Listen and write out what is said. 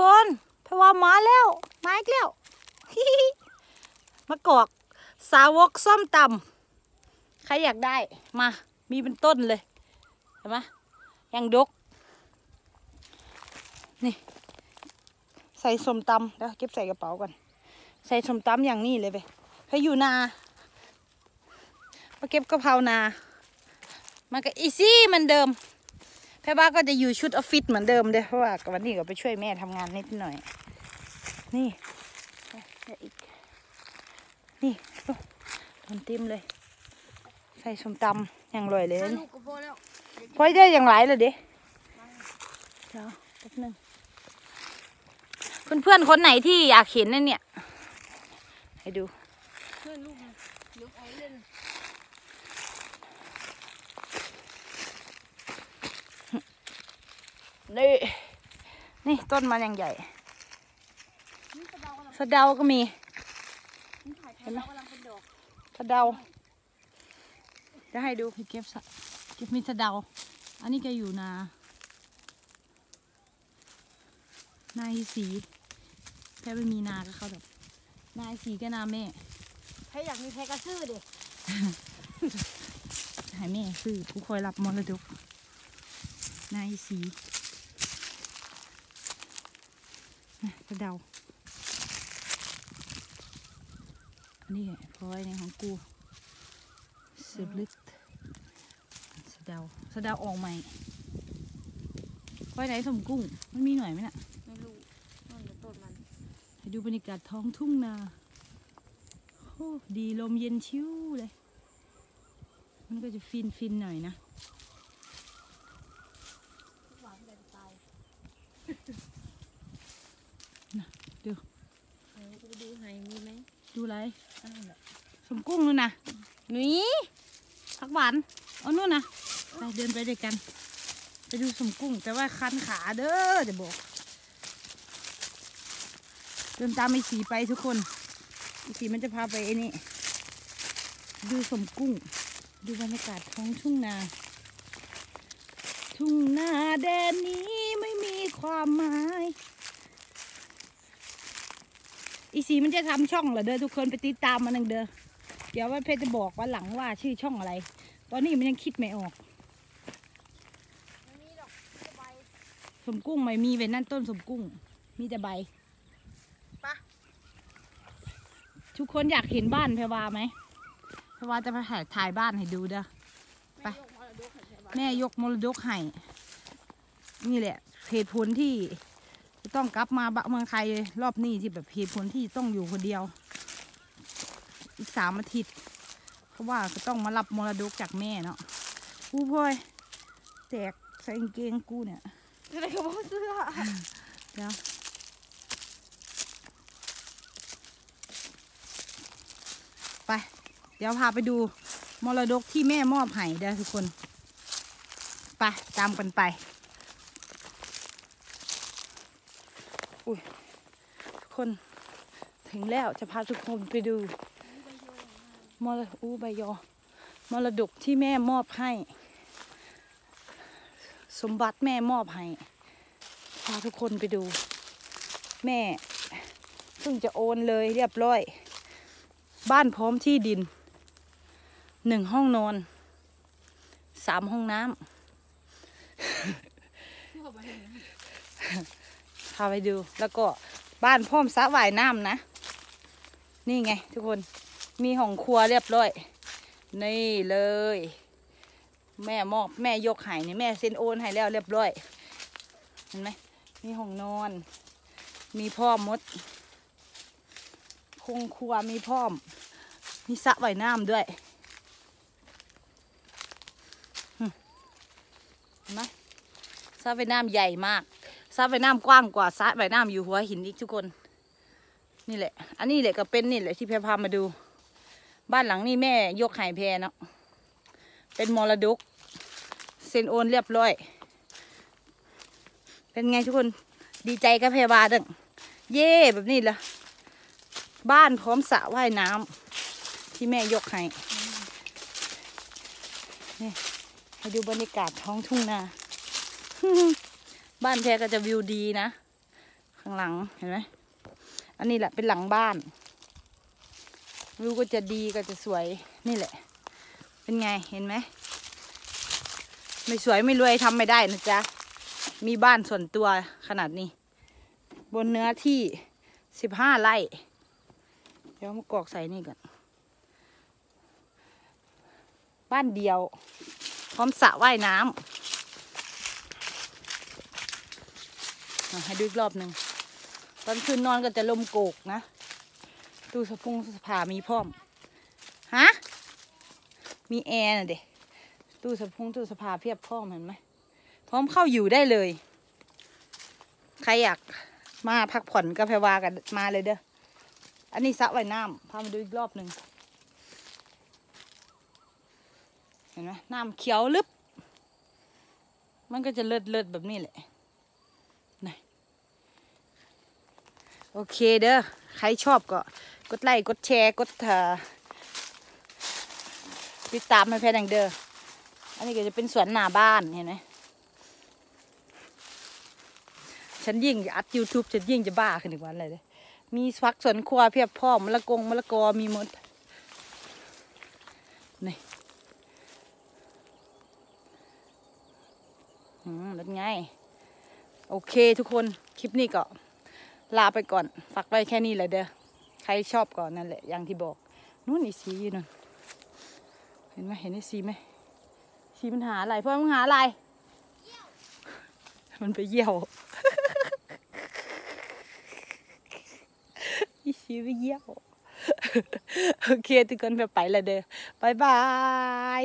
คนเพราะว่ามาแล้วมาอีกแล้วมากอกสาวกส้มตำใครอยากได้มา มีเป็นต้นเลยเห็นไหมยังดก นี่ ใส่ส้มตำเดี๋ยวเก็บใส่กระเป๋าก่อนใส่ส้มตำอย่างนี้เลยไปถ้าอยู่นามาเก็บกระเพรานา มันก็อีซี่เหมือนเดิม แพ่บ้าก็จะอยู่ชุดออฟฟิศเหมือนเดิมเด้เพราะว่าวันนี้ก็ไปช่วยแม่ทำงานนิดหน่อย นี่ีนี่โอ้โดนต็มเลย ใส่สมตำอย่างร่อยเลยถ้าะลูกก็พอได้อย่างไรเลยเด้เดี๋ยวแป๊บนึงเพื่อนๆคนไหนที่อยากเห็นนั่นเนี่ย ให้ดูเพื่อนลูกนะลูกเอเล่น นี่นี่ต้นมันอย่างใหญ่นี่กระเดากำลังสะเดาก็มีนี่ถ่ายถ่ายเรากำลังเป็นดอกสะเดาจะให้ดูเก็บสะเก็บมีสะเดา อันนี้แกอยู่นา นายสีแค่ไม่มีนาก็เขาแบบนายสีก็นาแม่ใครอยากมีแพกระซื้อเด็กให้แม่ซื้อผู้คอยรับมรดกนายสี นะสะเดา อันนี้พลอยในของกูสืบลึกสะเดาสะเดาออกใหม่พลอยไหนสมกุ้ง มันมีหน่อยไหมน่ะ ไม่รู้นั่นเดี๋ยวต้นมันให้ดูบรรยากาศท้องทุ่งนาโอ้ดีลมเย็นชิวเลย มันก็จะฟินฟินๆหน่อยนะหวานแต่ตาย ดู เออจะไปดูไห้ มีไหมดูไรอันนั้นแหละสมกุ้งนู่นนะนี่ผักหวานเอานู่นนะไปเดินไปด้วยกัน ไปดูสมกุ้งแต่ว่าคันขาเด้อจะบอก เดินตามไอ้สีไปทุกคนไอ้สีมันจะพาไปไอ้นี่ดูสมกุ้ง ดูบรรยากาศท้องทุ่งนา ทุ่งนาแดนนี้ไม่มีความหมาย อีสีมันจะทำช่องเหรอเด้อทุกคนไปติดตามมันหนึ่งเด้อเดี๋ยวว่าเพชรจะบอกว่าหลังว่าชื่อช่องอะไร ตอนนี้มันยังคิดไม่ออกไม่มีดอกจะใบสมกุ้งไม่มีเว้นนั่นต้นสมกุ้ง มีแต่ใบปะทุกคนอยากเห็นบ้านแพรวาไหมแพรวาจะไปถ่ายถ่ายบ้านให้ดูเด้อไปแม่ยกมรดกให้ใช่ปะแม่ยกมรดกให้นี่แหละเหตุผลที่จะ ต้องกลับมาบะเมืองไทยรอบนี้ที่แบบเหตุผลที่ต้องอยู่คนเดียว อีกสามอาทิตย์เพราะว่าก็ต้องมารับมรดกจากแม่เนาะกูพลอยแตกใส่กางเกงกูเนี่ยอะไรก็บอกเสื้อเดี๋ยวไป เดี๋ยวพาไปดูมรดกที่แม่มอบให้เด้อทุกคน ไป ตามกันไป อุ้ยทุกคนถึงแล้วจะพาทุกคนไปดูมรอู้ใบยอมรดกที่แม่มอบให้ สมบัติแม่มอบให้พาทุกคนไปดู แม่เพิ่งจะโอนเลยเรียบร้อย บ้านพร้อมที่ดินหนึ่งห้องนอนสามห้องน้ำาไปดู แล้วก็บ้านพร้อมสระว่ายน้ำนะ นี่ไงทุกคนมีห้องครัวเรียบร้อย นี่เลย แม่มอบแม่ยกให้นี่แม่เซ็นโอนให้แล้วเรียบร้อยเห็นไหมมีห้องนอน มีพ่อมดคงครัวมีพร้อม มีสระว่ายน้ำด้วยเห็นไหมสระว่ายน้ำใหญ่มาก สระว่ายน้ำกว้างกว่าสระว่ายน้ำอยู่หัวหินอีกทุกคน นี่แหละ อันนี้แหละก็เป็นนี่แหละที่แพรพามาดู บ้านหลังนี้แม่ยกไห่แพรเนาะเป็นมรดกเซ็นโอนเรียบร้อย เป็นไงทุกคนดีใจกับแพรวาดังเย่แบบนี้ละบ้านพร้อมสระว่ายน้ำที่แม่ยกให้นี่มาดูบรรยากาศท้องทุ่งนา บ้านแพรก็จะวิวดีนะ ข้างหลังเห็นไหมอันนี้แหละเป็นหลังบ้าน วิวก็จะดีก็จะสวยนี่แหละ เป็นไงเห็นไหมไม่สวยไม่รวยทำไม่ได้นะจ๊ะ มีบ้านส่วนตัวขนาดนี้ บนเนื้อที่สิบห้าไร่เดี๋ยวมากรอกใส่นี่ก่อน บ้านเดียว พร้อมสระว่ายน้ำอะ ให้ดูอีกรอบหนึ่งตอนคืนนอนก็จะลมโกกนะตู้สะพุงสภามีพร้อมฮะมีแอร์น่ะเด็ตู้สะพุงตู้สภาเพียบพร้อมเห็นไหมพร้อมเข้าอยู่ได้เลย ใครอยากมาพักผ่อนก็แพรวากันมาเลยเด้ออันนี้สระว่ายน้ำพามาดูอีกรอบหนึ่งเห็นไหมน้ำเขียวลึบ มันก็จะเลิศเลิศแบบนี้แหละ โอเคเด้อ ใครชอบก็ กดไลค์กดแชร์กดเอติดตามให้แพนังเด้อ อันนี้ก็จะเป็นสวนหน้าบ้านเห็นไหมฉันยิ่งอัด YouTube ฉันยิ่งจะบ้าขึ้นอีกวันเลยเด้อมีฟักสวนครัวเพียบพร้อมมะละกงมะละกอมีหมดนี่อืมเป็นไง โอเคทุกคน คลิปนี้ก็ ลาไปก่อนฝากไว้แค่นี้แหละเด้อใครชอบก่อนนั่นแหละอย่างที่บอกนู่นอีสีอยู่นั่นเห็นไหมเห็นไอ้สีไหมสีมันหาอะไรเพราะมันหาอะไรมันไปเยี่ยวอีสีไปเยี่ยวโอเคทุกคนไปไปละเด้อบายบาย